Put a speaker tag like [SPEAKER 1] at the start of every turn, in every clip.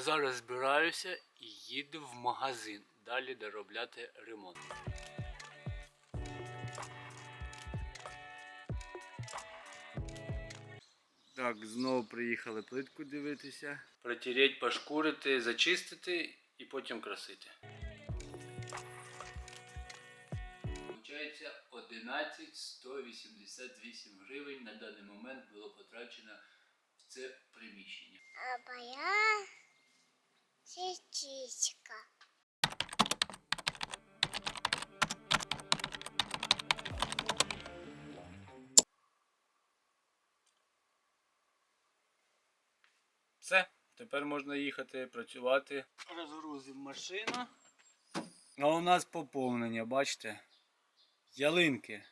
[SPEAKER 1] зараз збираюся і їду в магазин далі доробляти ремонт. Так, знову приїхали плитку дивитися. Протереть, пошкурити, зачистити і потім красити. Получається 11 188 гривень на даний момент було потрачено в це приміщення.
[SPEAKER 2] А моя сестричка.
[SPEAKER 1] Все, тепер можна їхати працювати. Розгрузив машину. А у нас поповнення, бачите? Ялинки.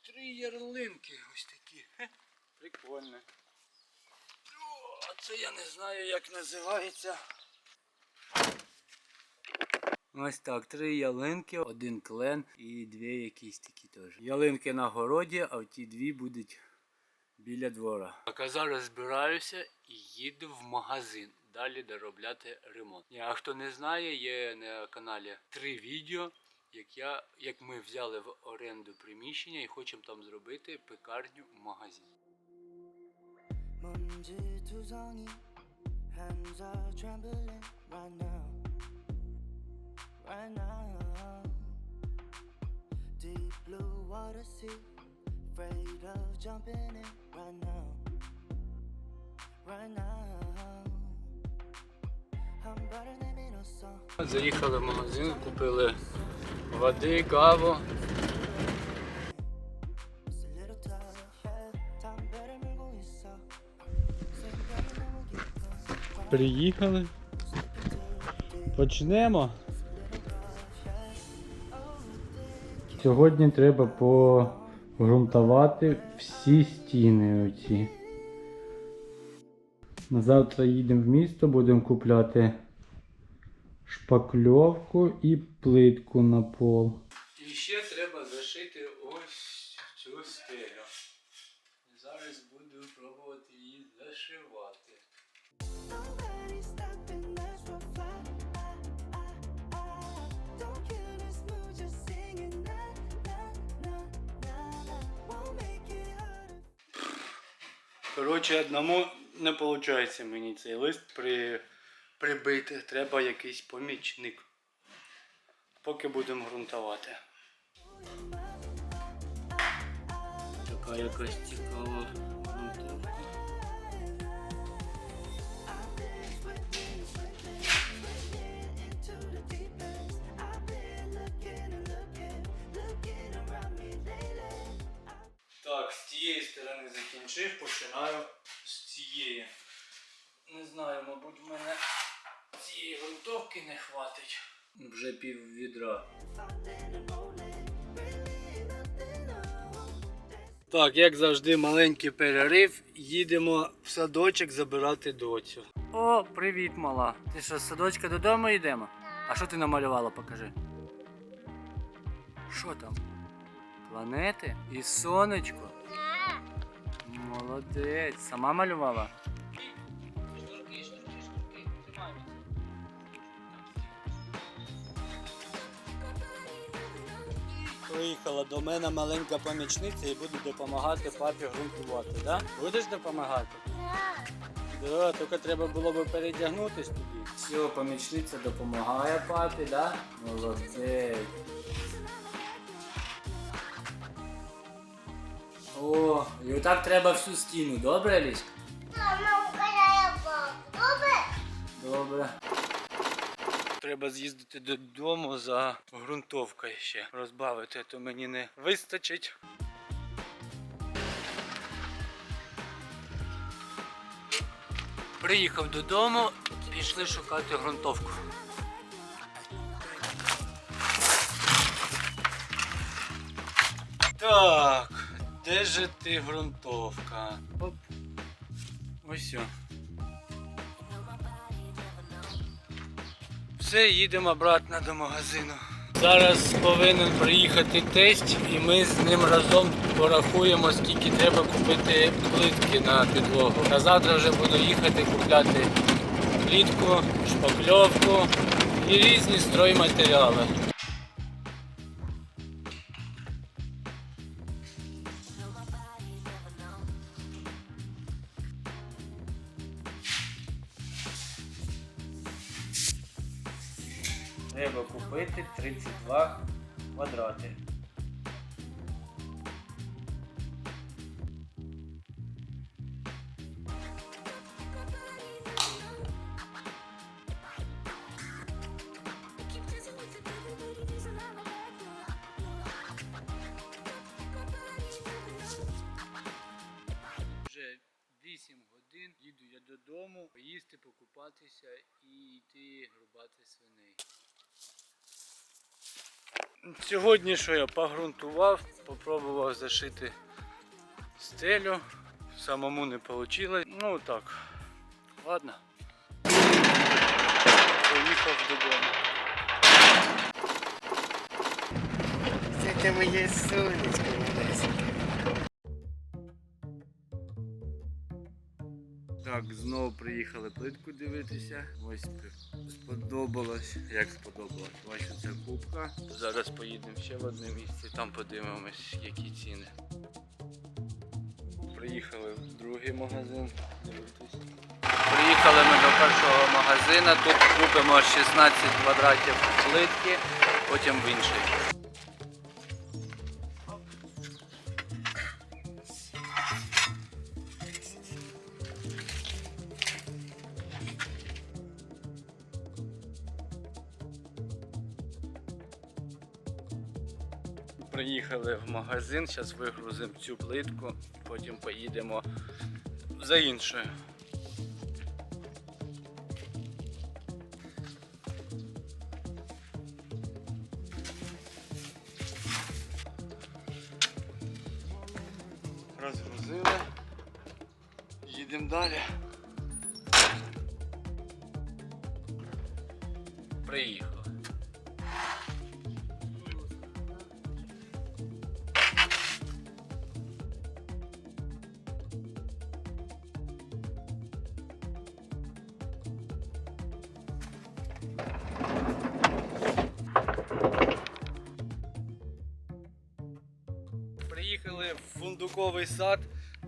[SPEAKER 1] Три ярлинки ось такі. Прикольно. Це я не знаю, як називається. Ось так, три ялинки, один клен і дві якісь такі теж. Ялинки на городі, а ті дві будуть біля двора. Так, а зараз збираюся і їду в магазин далі доробляти ремонт. А хто не знає, є на каналі три відео, як, я, як ми взяли в оренду приміщення і хочемо там зробити пекарню магазин.
[SPEAKER 3] 먼지투성이 hands are trembling right now right now deep blue water sea afraid of jumping in right now right now I'm better than in a song
[SPEAKER 1] Заїхали в магазин, купили води, каву. Приїхали. Почнемо. Сьогодні треба погрунтувати всі стіни оці. На завтра їдемо в місто, будемо купляти шпакльовку і плитку на пол. І ще треба зашити ось цю стелю. Зараз буду пробувати її зашивати. Коротше, одному не виходить мені цей лист при... прибити. Треба якийсь помічник. Поки будемо ґрунтувати. Така якась цікава закінчив, починаю з цієї. Не знаю, мабуть, в мене цієї ґрунтовки не хватить. Вже пів відра. Так, як завжди, маленький перерив. Їдемо в садочок забирати доцю. О, привіт, мала. Ти що, з садочка додому йдемо? А що ти намалювала, покажи. Що там? Планети і сонечко. Молодець. Сама малювала? Приїхала до мене маленька помічниця і буде допомагати папі ґрунтувати, да? Будеш допомагати? Да, тільки треба було б передягнутись тобі. Все, помічниця допомагає папі, да? Молодець. О, і отак треба всю стіну, добре, Ліська?
[SPEAKER 2] Мама вкладає Добре?
[SPEAKER 1] Добре. Треба з'їздити додому за ґрунтовкою ще розбавити, то мені не вистачить. Приїхав додому, пішли шукати ґрунтовку. Так, де же ти ґрунтовка? Оп. Ось. Все, їдемо обратно до магазину. Зараз повинен приїхати тесть, і ми з ним разом порахуємо, скільки треба купити плитки на підлогу. А завтра вже буду їхати купляти плітку, шпакльовку і різні стройматеріали. Треба купити 32 квадрати. Вже 8 годин їду я додому, поїсти, покупатися і йти рубати свиней. Сьогодні що я погрунтував, попробував зашити стелю, самому не вийшло. Ну так, ладно. Поїхав додому.
[SPEAKER 4] Це моє сонечко
[SPEAKER 1] Так, знову приїхали плитку дивитися. Ось сподобалось. Як сподобалось? Бачу, це кубка. Зараз поїдемо ще в одне місце, там подивимось, які ціни. Приїхали в другий магазин. Дивитись. Приїхали ми до першого магазину. Тут купимо 16 квадратів плитки, потім в інший. Магазин, зараз вигрузимо цю плитку, потім поїдемо за іншою. Розгрузили. Їдемо далі. Приїхали. Приїхали сад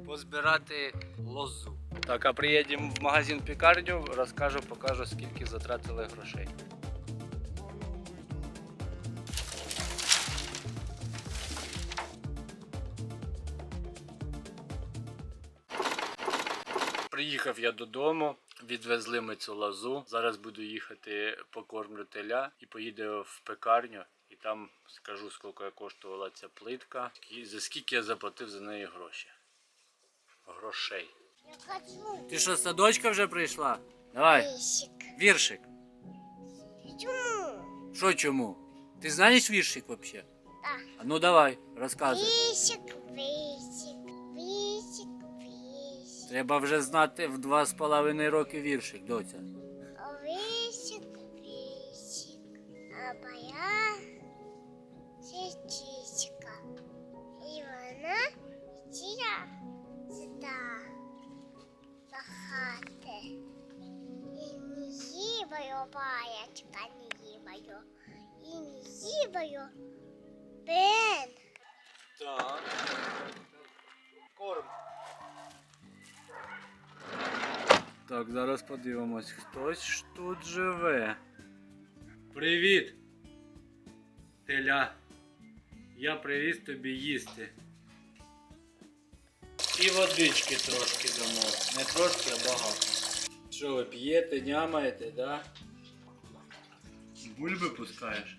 [SPEAKER 1] позбирати лозу. Так, а приїдемо в магазин пікарню, розкажу, покажу, скільки затратили грошей. Приїхав я додому, відвезли ми цю лозу. Зараз буду їхати покормлю теля і поїду в пекарню. Там скажу, скільки коштувала ця плитка, і за скільки я заплатив за неї гроші. Грошей.
[SPEAKER 2] Я хочу
[SPEAKER 1] Ти що, з садочка вже прийшла? Давай,
[SPEAKER 2] висик.
[SPEAKER 1] віршик.
[SPEAKER 2] Чому?
[SPEAKER 1] Що чому? Ти знаєш віршик взагалі?
[SPEAKER 2] Так.
[SPEAKER 1] А ну давай, розказуй.
[SPEAKER 2] Висик, висик, висик, висик.
[SPEAKER 1] Треба вже знати в два з половиною роки віршик, доця.
[SPEAKER 2] Їбаю паячка, не їбаю. І не їбаю Бен.
[SPEAKER 1] Так. Корм. Так, зараз подивимось, хтось ж тут живе. Привіт! Теля. Я привіз тобі їсти. І водички трошки дамо. Не трошки, а багато. Що ви п'єте, нямаєте, да? Бульби пускаєш?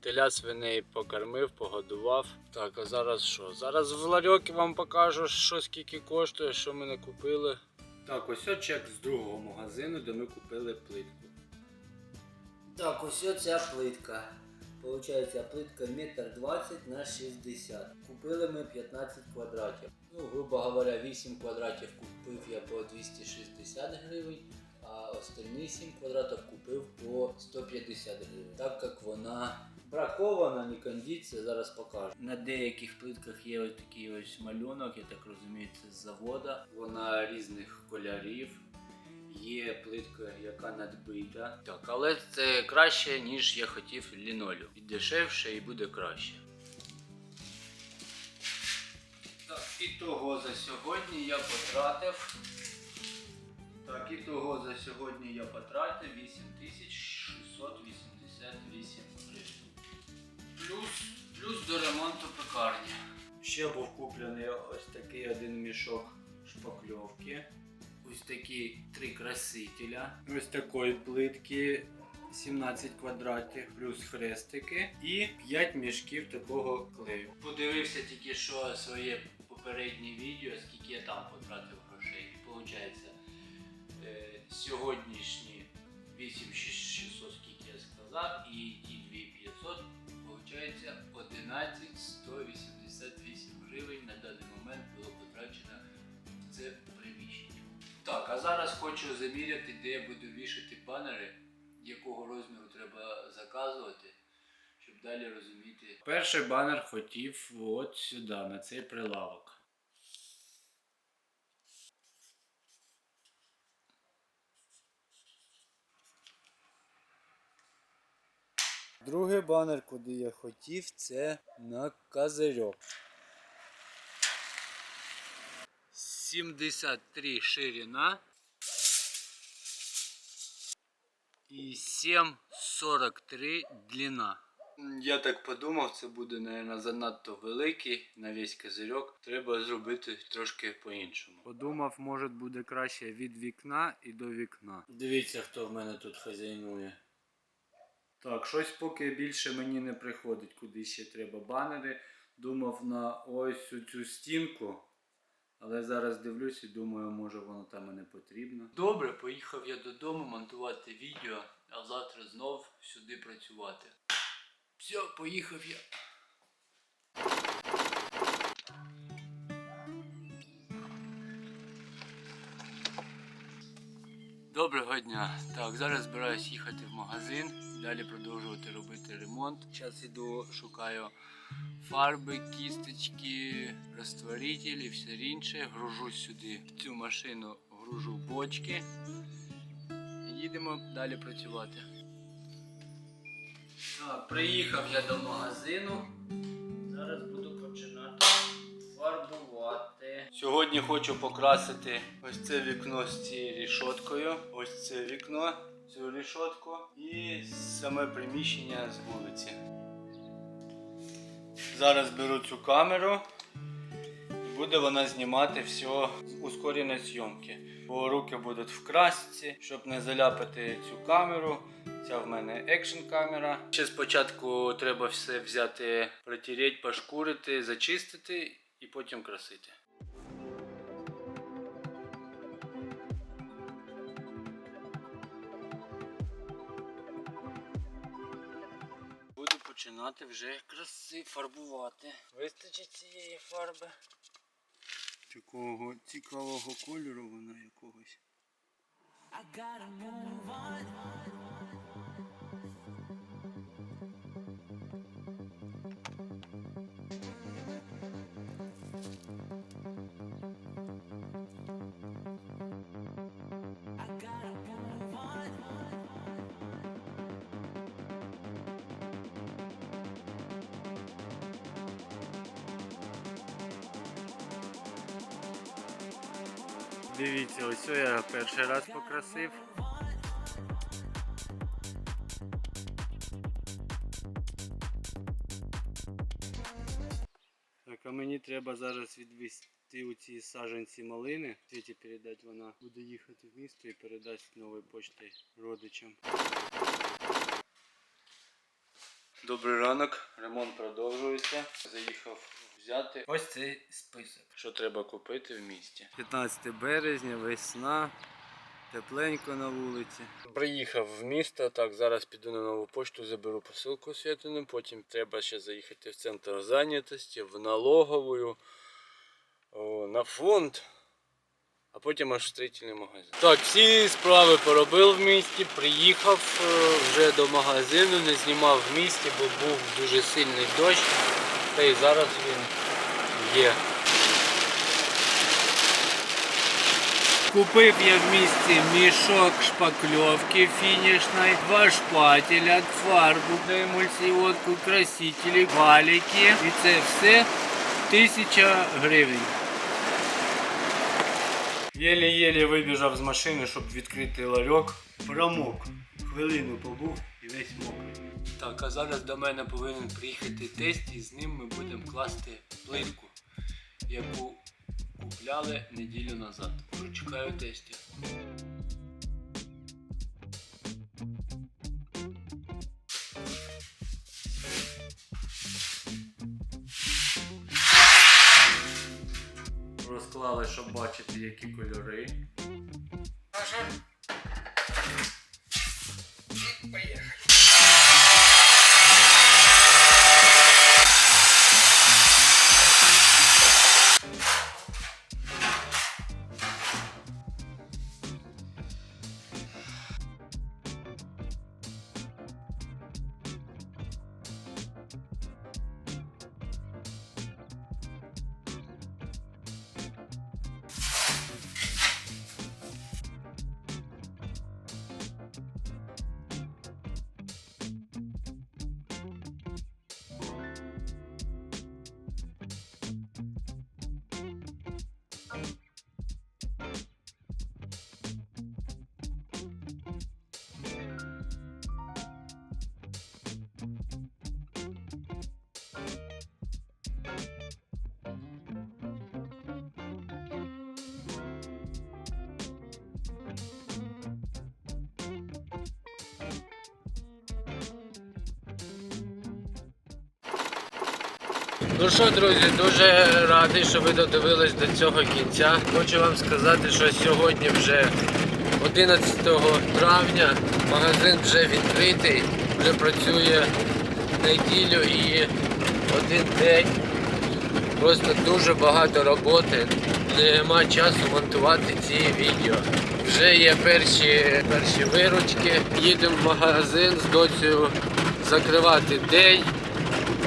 [SPEAKER 1] Теля свиней покормив, погодував. Так, а зараз що? Зараз в ларьокі вам покажу, що скільки коштує, що ми не купили. Так, ось чек з другого магазину, де ми купили плитку. Так, ось ця плитка. Получається плитка метр 20 на 60. Купили ми 15 квадратів. Ну, грубо говоря, 8 квадратів купив я по 260 гривень, а остальні 7 квадратів купив по 150 гривень. Так як вона бракована, не кондиція, зараз покажу. На деяких плитках є ось такий ось малюнок, я так розумію, це з завода. Вона різних кольорів. Є плитка, яка надбита. Так, але це краще, ніж я хотів лінолеум. І дешевше, і буде краще. Так, і того за сьогодні я потратив. Так, і того за сьогодні я потратив 8688 гривень. Плюс, плюс до ремонту пекарні. Ще був куплений ось такий один мішок шпакльовки. Ось такі три красителя. Ось такої плитки 17 квадратів, плюс хрестики і 5 мішків такого клею. Подивився тільки що своє попереднє відео, скільки я там потратив грошей. І виходить, сьогоднішні 8600, скільки я сказав, і ті 2500, виходить 11188 гривень на даний момент було потрачено в це приміщення. Так, а зараз хочу заміряти, де я буду вішати банери, якого розміру треба заказувати, щоб далі розуміти. Перший банер хотів от сюди, на цей прилавок. Другий банер, куди я хотів, це на козирьок. 73 ширина і 7,43 длина. Я так подумав, це буде, мабуть, занадто великий на весь козирьок. Треба зробити трошки по-іншому. Подумав, може буде краще від вікна і до вікна. Дивіться, хто в мене тут хазяйнує. Так, щось поки більше мені не приходить, куди ще треба банери. Думав на ось цю стінку. Але зараз дивлюсь і думаю, може воно там і не потрібно. Добре, поїхав я додому монтувати відео, а завтра знов сюди працювати. Все, поїхав я. Доброго дня. Так, зараз збираюсь їхати в магазин, далі продовжувати робити ремонт. Зараз іду, шукаю фарби, кісточки, розтворителі, все інше. Гружу сюди в цю машину, гружу бочки. Їдемо далі працювати. Так, приїхав я до магазину. Зараз буду починати фарбувати. Сьогодні хочу покрасити ось це вікно з цією рішоткою, ось це вікно, цю рішотку і саме приміщення з вулиці. Зараз беру цю камеру. і Буде вона знімати все з ускореної зйомки. Бо руки будуть в красці, щоб не заляпати цю камеру. Ця в мене екшн камера. Ще спочатку треба все взяти, протереть, пошкурити, зачистити і потім красити. Починати вже краси фарбувати. Вистачить цієї фарби. Такого цікавого кольору вона якогось.
[SPEAKER 3] I gotta move on.
[SPEAKER 1] Дивіться, ось я перший раз покрасив. Так, а мені треба зараз відвести у ці саджанці малини. Світі передати вона буде їхати в місто і передасть новою поштою родичам. Добрий ранок, ремонт продовжується. Заїхав взяти ось цей список. Що треба купити в місті. 15 березня, весна. Тепленько на вулиці. Приїхав в місто. Так, зараз піду на нову пошту, заберу посилку святину. Потім треба ще заїхати в центр зайнятості, в налоговую, о, на фонд. А потім аж в строительний магазин. Так, всі справи поробив в місті, приїхав е, вже до магазину, не знімав в місті, бо був дуже сильний дощ. Та й зараз він є.
[SPEAKER 4] Купив я в місті мішок шпакльовки фінішної, два шпателя, фарбу емульсіонку, красителі, валіки. І це все тисяча гривень. Єлі-єлі вибіжав з машини, щоб відкрити ларьок. Промок. Хвилину побув і весь мокрий. Так, а зараз до мене повинен приїхати тесть і з ним ми будемо класти плитку, яку купляли неділю назад. Вже чекаю тестя. Розклали, щоб бачити, які кольори. Ну що, друзі, дуже радий, що ви додивились до цього кінця. Хочу вам сказати, що сьогодні вже 11 травня, магазин вже відкритий, вже працює неділю і один день. Просто дуже багато роботи. Нема часу монтувати ці відео. Вже є перші, перші виручки. Їдемо в магазин з доцею закривати день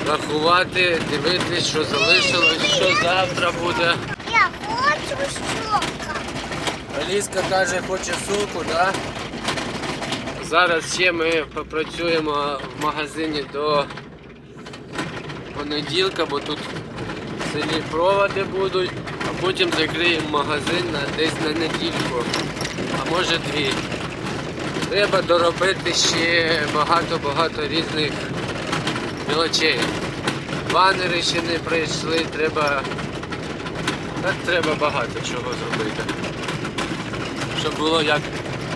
[SPEAKER 4] рахувати, дивитись, що залишилось, що завтра буде.
[SPEAKER 2] Я хочу щока.
[SPEAKER 4] Аліска каже, хоче соку, да? Зараз ще ми попрацюємо в магазині до понеділка, бо тут в селі проводи будуть, а потім закриємо магазин на, десь на недільку, а може дві. Треба доробити ще багато-багато різних мелочей. Банери ще не прийшли, треба. Так треба багато чого зробити. Щоб було як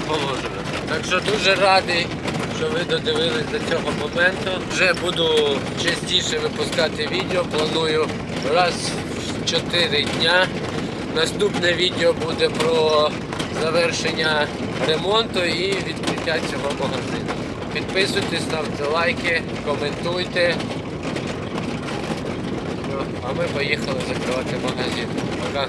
[SPEAKER 4] положено. Так що дуже радий, що ви додивились до цього моменту. Вже буду частіше випускати відео, планую раз в 4 дня. Наступне відео буде про завершення ремонту і відкриття цього магазину. Підписуйтесь, ставте лайки, коментуйте. А ми поїхали закривати магазин. Пока.